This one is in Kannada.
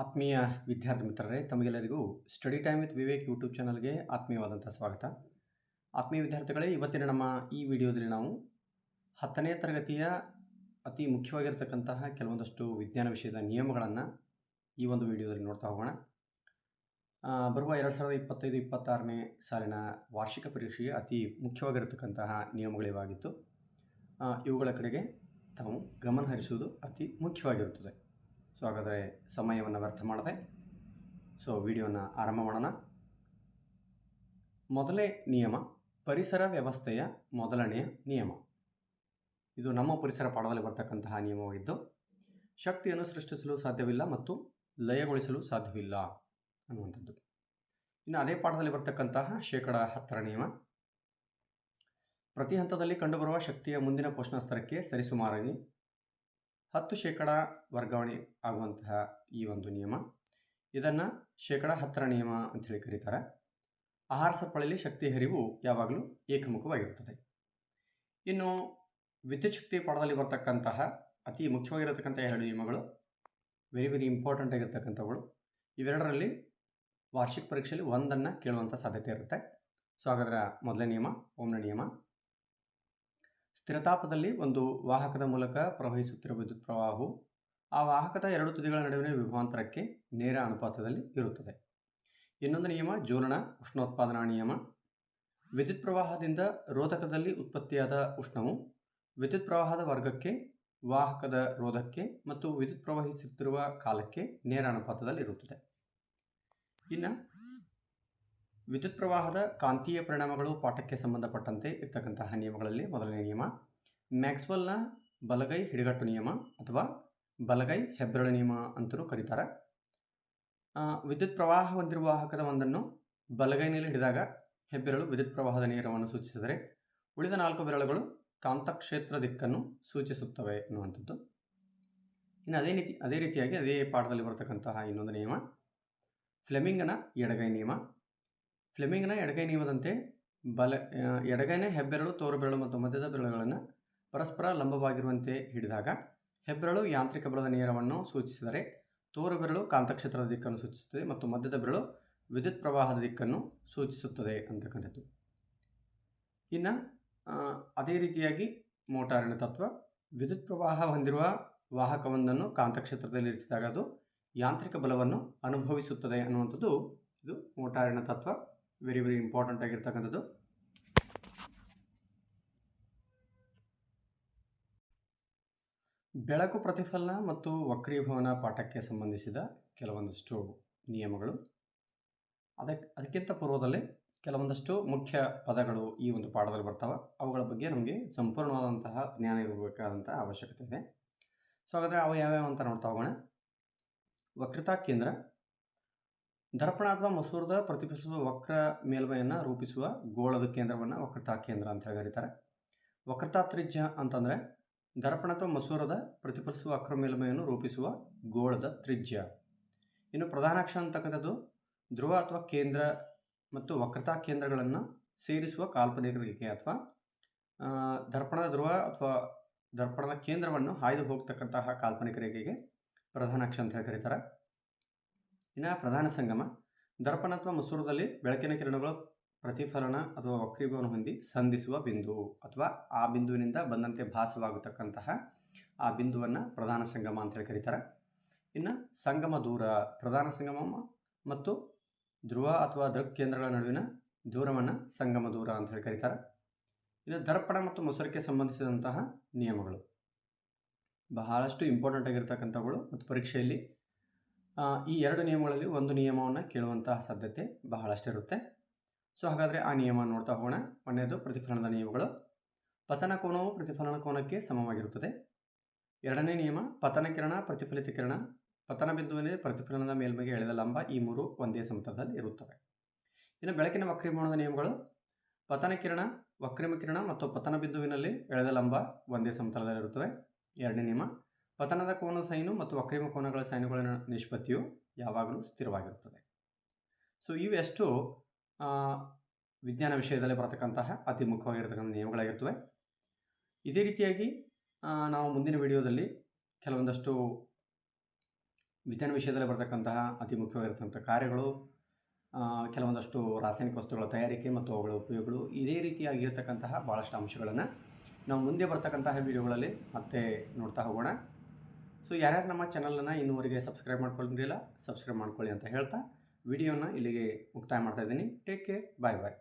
ಆತ್ಮೀಯ ವಿದ್ಯಾರ್ಥಿ ಮಿತ್ರರೇ, ತಮಗೆಲ್ಲರಿಗೂ study time with Vivek YouTube ಚಾನಲ್ಗೆ ಆತ್ಮೀಯವಾದಂಥ ಸ್ವಾಗತ. ಆತ್ಮೀಯ ವಿದ್ಯಾರ್ಥಿಗಳೇ, ಇವತ್ತಿನ ನಮ್ಮ ಈ ವಿಡಿಯೋದಲ್ಲಿ ನಾವು ಹತ್ತನೇ ತರಗತಿಯ ಅತಿ ಮುಖ್ಯವಾಗಿರ್ತಕ್ಕಂತಹ ಕೆಲವೊಂದಷ್ಟು ವಿಜ್ಞಾನ ವಿಷಯದ ನಿಯಮಗಳನ್ನು ಈ ಒಂದು ವಿಡಿಯೋದಲ್ಲಿ ನೋಡ್ತಾ ಹೋಗೋಣ. ಬರುವ ಎರಡು ಸಾವಿರದ ಇಪ್ಪತ್ತೈದು, ಇಪ್ಪತ್ತಾರನೇ ಸಾಲಿನ ವಾರ್ಷಿಕ ಪರೀಕ್ಷೆಗೆ ಅತಿ ಮುಖ್ಯವಾಗಿರತಕ್ಕಂತಹ ನಿಯಮಗಳಿವಾಗಿತ್ತು ಇವುಗಳ ಕಡೆಗೆ ತಾವು ಗಮನ ಹರಿಸುವುದು ಅತಿ ಮುಖ್ಯವಾಗಿರುತ್ತದೆ. ಸೊ ಹಾಗಾದರೆ ಸಮಯವನ್ನು ವ್ಯರ್ಥ ಮಾಡದೆ ಸೊ ವಿಡಿಯೋನ ಆರಂಭ ಮಾಡೋಣ. ಮೊದಲೇ ನಿಯಮ, ಪರಿಸರ ವ್ಯವಸ್ಥೆಯ ಮೊದಲನೆಯ ನಿಯಮ. ಇದು ನಮ್ಮ ಪರಿಸರ ಪಾಠದಲ್ಲಿ ಬರ್ತಕ್ಕಂತಹ ನಿಯಮವಾಗಿದ್ದು, ಶಕ್ತಿಯನ್ನು ಸೃಷ್ಟಿಸಲು ಸಾಧ್ಯವಿಲ್ಲ ಮತ್ತು ಲಯಗೊಳಿಸಲು ಸಾಧ್ಯವಿಲ್ಲ ಅನ್ನುವಂಥದ್ದು. ಇನ್ನು ಅದೇ ಪಾಠದಲ್ಲಿ ಬರ್ತಕ್ಕಂತಹ ಶೇಕಡ ಹತ್ತರ ನಿಯಮ. ಪ್ರತಿ ಹಂತದಲ್ಲಿ ಕಂಡುಬರುವ ಶಕ್ತಿಯ ಮುಂದಿನ ಪೋಷಣ ಸ್ತರಕ್ಕೆ ಸರಿಸುಮಾರಾಗಿ ಹತ್ತು ಶೇಕಡ ವರ್ಗಾವಣೆ ಆಗುವಂತಹ ಈ ಒಂದು ನಿಯಮ. ಇದನ್ನು ಶೇಕಡ ಹತ್ತರ ನಿಯಮ ಅಂತೇಳಿ ಕರೀತಾರೆ. ಆಹಾರ ಸರಪಳಿಯಲ್ಲಿ ಶಕ್ತಿ ಹರಿವು ಯಾವಾಗಲೂ ಏಕಮುಖವಾಗಿರುತ್ತದೆ. ಇನ್ನು ವಿದ್ಯುತ್ ಶಕ್ತಿ ಪಾಠದಲ್ಲಿ ಬರ್ತಕ್ಕಂತಹ ಅತಿ ಮುಖ್ಯವಾಗಿರತಕ್ಕಂಥ ಎರಡು ನಿಯಮಗಳು ವೆರಿ ವೆರಿ ಇಂಪಾರ್ಟೆಂಟ್ ಆಗಿರ್ತಕ್ಕಂಥವುಗಳು. ಇವೆರಡರಲ್ಲಿ ವಾರ್ಷಿಕ ಪರೀಕ್ಷೆಯಲ್ಲಿ ಒಂದನ್ನು ಕೇಳುವಂಥ ಸಾಧ್ಯತೆ ಇರುತ್ತೆ. ಸೊ, ಹಾಗಾದ್ರೆ ಮೊದಲನೇ ನಿಯಮ, ಓಮ್ನ ನಿಯಮ. ಸ್ಥಿರತಾಪದಲ್ಲಿ ಒಂದು ವಾಹಕದ ಮೂಲಕ ಪ್ರವಹಿಸುತ್ತಿರುವ ವಿದ್ಯುತ್ ಪ್ರವಾಹವು ಆ ವಾಹಕದ ಎರಡು ತುದಿಗಳ ನಡುವಿನ ವಿಭವಾಂತರಕ್ಕೆ ನೇರ ಅನುಪಾತದಲ್ಲಿ ಇರುತ್ತದೆ. ಇನ್ನೊಂದು ನಿಯಮ, ಜೋಲನ ಉಷ್ಣೋತ್ಪಾದನಾ ನಿಯಮ. ವಿದ್ಯುತ್ ಪ್ರವಾಹದಿಂದ ರೋಧಕದಲ್ಲಿ ಉತ್ಪತ್ತಿಯಾದ ಉಷ್ಣವು ವಿದ್ಯುತ್ ಪ್ರವಾಹದ ವರ್ಗಕ್ಕೆ, ವಾಹಕದ ರೋಧಕ್ಕೆ ಮತ್ತು ವಿದ್ಯುತ್ ಪ್ರವಹಿಸುತ್ತಿರುವ ಕಾಲಕ್ಕೆ ನೇರ ಅನುಪಾತದಲ್ಲಿ ಇರುತ್ತದೆ. ಇನ್ನು ವಿದ್ಯುತ್ ಪ್ರವಾಹದ ಕಾಂತೀಯ ಪರಿಣಾಮಗಳು ಪಾಠಕ್ಕೆ ಸಂಬಂಧಪಟ್ಟಂತೆ ಇರ್ತಕ್ಕಂತಹ ನಿಯಮಗಳಲ್ಲಿ ಮೊದಲನೇ ನಿಯಮ, ಮ್ಯಾಕ್ಸ್ವೆಲ್ನ ಬಲಗೈ ಹಿಡಿಗಟ್ಟು ನಿಯಮ ಅಥವಾ ಬಲಗೈ ಹೆಬ್ಬೆರಳು ನಿಯಮ ಅಂತಲೂ ಕರೀತಾರೆ. ವಿದ್ಯುತ್ ಪ್ರವಾಹ ಹೊಂದಿರುವ ವಾಹಕದ ಒಂದನ್ನು ಬಲಗೈನಲ್ಲಿ ಹಿಡಿದಾಗ ಹೆಬ್ಬೆರಳು ವಿದ್ಯುತ್ ಪ್ರವಾಹದ ನೇರವನ್ನು ಸೂಚಿಸಿದರೆ ಉಳಿದ ನಾಲ್ಕು ಬೆರಳುಗಳು ಕಾಂತಕ್ಷೇತ್ರ ದಿಕ್ಕನ್ನು ಸೂಚಿಸುತ್ತವೆ ಎನ್ನುವಂಥದ್ದು ಇನ್ನು ಅದೇ ರೀತಿ, ಅದೇ ರೀತಿಯಾಗಿ ಅದೇ ಪಾಠದಲ್ಲಿ ಬರ್ತಕ್ಕಂತಹ ಇನ್ನೊಂದು ನಿಯಮ, ಫ್ಲೆಮಿಂಗನ ಎಡಗೈ ನಿಯಮ. ಫ್ಲೆಮಿಂಗ್ನ ಎಡಗೈ ನಿಯಮದಂತೆ ಬಲ ಎಡಗೈನ ಹೆಬ್ಬೆರಳು ತೋರು ಬೆರಳು ಮತ್ತು ಮಧ್ಯದ ಬೆರಳುಗಳನ್ನು ಪರಸ್ಪರ ಲಂಬವಾಗಿರುವಂತೆ ಹಿಡಿದಾಗ ಹೆಬ್ಬೆರಳು ಯಾಂತ್ರಿಕ ಬಲದ ನೇರವನ್ನು ಸೂಚಿಸಿದರೆ ತೋರು ಬೆರಳು ಕಾಂತಕ್ಷೇತ್ರದ ದಿಕ್ಕನ್ನು ಸೂಚಿಸುತ್ತದೆ ಮತ್ತು ಮಧ್ಯದ ಬೆರಳು ವಿದ್ಯುತ್ ಪ್ರವಾಹದ ದಿಕ್ಕನ್ನು ಸೂಚಿಸುತ್ತದೆ ಅಂತಕ್ಕಂಥದ್ದು. ಇನ್ನು ಅದೇ ರೀತಿಯಾಗಿ ಮೋಟಾರಿನ ತತ್ವ, ವಿದ್ಯುತ್ ಪ್ರವಾಹ ಹೊಂದಿರುವ ವಾಹಕವೊಂದನ್ನು ಕಾಂತಕ್ಷೇತ್ರದಲ್ಲಿ ಇರಿಸಿದಾಗ ಅದು ಯಾಂತ್ರಿಕ ಬಲವನ್ನು ಅನುಭವಿಸುತ್ತದೆ ಅನ್ನುವಂಥದ್ದು ಇದು ಮೋಟಾರಿನ ತತ್ವ. ವೆರಿ ವೆರಿ ಇಂಪಾರ್ಟೆಂಟ್ ಆಗಿರ್ತಕ್ಕಂಥದ್ದು. ಬೆಳಕು ಪ್ರತಿಫಲನ ಮತ್ತು ವಕ್ರೀಭವನ ಪಾಠಕ್ಕೆ ಸಂಬಂಧಿಸಿದ ಕೆಲವೊಂದಷ್ಟು ನಿಯಮಗಳು. ಅದಕ್ಕೆ ಅದಕ್ಕಿಂತ ಪೂರ್ವದಲ್ಲಿ ಕೆಲವೊಂದಷ್ಟು ಮುಖ್ಯ ಪದಗಳು ಈ ಒಂದು ಪಾಠದಲ್ಲಿ ಬರ್ತಾವೆ. ಅವುಗಳ ಬಗ್ಗೆ ನಮಗೆ ಸಂಪೂರ್ಣವಾದಂತಹ ಜ್ಞಾನ ಇರಬೇಕಾದಂಥ ಅವಶ್ಯಕತೆ ಇದೆ. ಸೊ, ಹಾಗಾದರೆ ಅವು ಯಾವ್ಯಾವ ಅಂತ ನೋಡ್ತಾ ಹೋಗೋಣ. ವಕ್ರತಾ ಕೇಂದ್ರ ದರ್ಪಣ ಅಥವಾ ಮಸೂರದ ಪ್ರತಿಫಲಿಸುವ ವಕ್ರ ಮೇಲ್ಮೈಯನ್ನು ರೂಪಿಸುವ ಗೋಳದ ಕೇಂದ್ರವನ್ನು ವಕ್ರತಾ ಕೇಂದ್ರ ಅಂತ ಹೇಳಿ ಕರೀತಾರೆ. ವಕ್ರತಾ ತ್ರಿಜ್ಯ ಅಂತಂದರೆ ದರ್ಪಣ ಅಥವಾ ಮಸೂರದ ಪ್ರತಿಫಲಿಸುವ ವಕ್ರ ಮೇಲ್ಮೈಯನ್ನು ರೂಪಿಸುವ ಗೋಳದ ತ್ರಿಜ್ಯ. ಇನ್ನು ಪ್ರಧಾನ ಅಕ್ಷ ಅಂತಕ್ಕಂಥದ್ದು ಧ್ರುವ ಅಥವಾ ಕೇಂದ್ರ ಮತ್ತು ವಕ್ರತಾ ಕೇಂದ್ರಗಳನ್ನು ಸೇರಿಸುವ ಕಾಲ್ಪನಿಕ ರೇಖೆ ಅಥವಾ ದರ್ಪಣದ ಧ್ರುವ ಅಥವಾ ದರ್ಪಣದ ಕೇಂದ್ರವನ್ನು ಹಾಯ್ದು ಹೋಗ್ತಕ್ಕಂತಹ ಕಾಲ್ಪನಿಕ ರೇಖೆಗೆ ಪ್ರಧಾನಾಕ್ಷ ಅಂತ ಹೇಳಿ ಕರೀತಾರೆ. ಇನ್ನು ಪ್ರಧಾನ ಸಂಗಮ ದರ್ಪಣ ಅಥವಾ ಮಸೂರದಲ್ಲಿ ಬೆಳಕಿನ ಕಿರಣಗಳು ಪ್ರತಿಫಲನ ಅಥವಾ ವಕ್ರೀಭವನ ಹೊಂದಿ ಸಂಧಿಸುವ ಬಿಂದು ಅಥವಾ ಆ ಬಿಂದುವಿನಿಂದ ಬಂದಂತೆ ಭಾಸವಾಗತಕ್ಕಂತಹ ಆ ಬಿಂದುವನ್ನು ಪ್ರಧಾನ ಸಂಗಮ ಅಂತೇಳಿ ಕರೀತಾರೆ. ಇನ್ನು ಸಂಗಮ ದೂರ, ಪ್ರಧಾನ ಸಂಗಮ ಮತ್ತು ಧ್ರುವ ಅಥವಾ ದೃಕ್ ಕೇಂದ್ರಗಳ ನಡುವಿನ ದೂರವನ್ನು ಸಂಗಮ ದೂರ ಅಂತ ಹೇಳಿ ಕರೀತಾರೆ. ಇನ್ನು ದರ್ಪಣ ಮತ್ತು ಮೊಸರಕ್ಕೆ ಸಂಬಂಧಿಸಿದಂತಹ ನಿಯಮಗಳು. ಬಹಳಷ್ಟು ಇಂಪಾರ್ಟೆಂಟ್ ಆಗಿರ್ತಕ್ಕಂಥವುಗಳು ಮತ್ತು ಪರೀಕ್ಷೆಯಲ್ಲಿ ಈ ಎರಡು ನಿಯಮಗಳಲ್ಲಿ ಒಂದು ನಿಯಮವನ್ನು ಕೇಳುವಂತಹ ಸಾಧ್ಯತೆ ಬಹಳಷ್ಟಿರುತ್ತೆ. ಸೊ, ಹಾಗಾದರೆ ಆ ನಿಯಮ ನೋಡ್ತಾ ಹೋಗೋಣ. ಒಂದನೇದು, ಪ್ರತಿಫಲನದ ನಿಯಮಗಳು. ಪತನ ಕೋನವು ಪ್ರತಿಫಲನ ಕೋನಕ್ಕೆ ಸಮವಾಗಿರುತ್ತದೆ. ಎರಡನೇ ನಿಯಮ, ಪತನ ಕಿರಣ, ಪ್ರತಿಫಲಿತ ಕಿರಣ. ಪತನ ಬಿಂದುವಿನ ಪ್ರತಿಫಲನದ ಮೇಲ್ಮೈಗೆ ಎಳೆದ ಲಂಬ ಈ ಮೂರು ಒಂದೇ ಸಮತಲದಲ್ಲಿ ಇರುತ್ತವೆ. ಇನ್ನು ಬೆಳಕಿನ ವಕ್ರೀಮೋಣದ ನಿಯಮಗಳು. ಪತನ ಕಿರಣ, ವಕ್ರಿಮ ಕಿರಣ ಮತ್ತು ಪತನ ಬಿಂದುವಿನಲ್ಲಿ ಎಳೆದ ಲಂಬ ಒಂದೇ ಸಮತಲದಲ್ಲಿರುತ್ತವೆ. ಎರಡನೇ ನಿಯಮ ಪತನದ ಕೋನ ಸೈನು ಮತ್ತು ವಕ್ರೀಮ ಕೋನಗಳ ಸೈನುಗಳ ನಿಷ್ಪತ್ತಿಯು ಯಾವಾಗಲೂ ಸ್ಥಿರವಾಗಿರುತ್ತದೆ. ಸೊ ಇವೆಷ್ಟು ವಿಜ್ಞಾನ ವಿಷಯದಲ್ಲಿ ಬರತಕ್ಕಂತಹ ಅತಿ ಮುಖ್ಯವಾಗಿರತಕ್ಕಂಥ ನಿಯಮಗಳಾಗಿರ್ತವೆ. ಇದೇ ರೀತಿಯಾಗಿ ನಾವು ಮುಂದಿನ ವಿಡಿಯೋದಲ್ಲಿ ಕೆಲವೊಂದಷ್ಟು ವಿಜ್ಞಾನ ವಿಷಯದಲ್ಲಿ ಬರತಕ್ಕಂತಹ ಅತಿ ಮುಖ್ಯವಾಗಿರತಕ್ಕಂಥ ಕಾರ್ಯಗಳು ಕೆಲವೊಂದಷ್ಟು ರಾಸಾಯನಿಕ ವಸ್ತುಗಳ ತಯಾರಿಕೆ ಮತ್ತು ಅವುಗಳ ಉಪಯೋಗಗಳು ಇದೇ ರೀತಿಯಾಗಿರ್ತಕ್ಕಂತಹ ಭಾಳಷ್ಟು ಅಂಶಗಳನ್ನು ನಾವು ಮುಂದೆ ಬರ್ತಕ್ಕಂತಹ ವಿಡಿಯೋಗಳಲ್ಲಿ ಮತ್ತೆ ನೋಡ್ತಾ ಹೋಗೋಣ. ಸೊ ಯಾರ್ಯಾರು ನಮ್ಮ ಚಾನಲನ್ನು ಇನ್ನೂವರೆಗೆ ಸಬ್ಸ್ಕ್ರೈಬ್ ಮಾಡ್ಕೊಂಡಿರಲಿಲ್ಲ ಸಬ್ಸ್ಕ್ರೈಬ್ ಮಾಡ್ಕೊಳ್ಳಿ ಅಂತ ಹೇಳ್ತಾ, ವಿಡಿಯೋನ ಇಲ್ಲಿಗೆ ಮುಕ್ತಾಯ ಮಾಡ್ತಾ ಇದ್ದೀನಿ. ಟೇಕ್ ಕೇರ್ ಬಾಯ್ ಬಾಯ್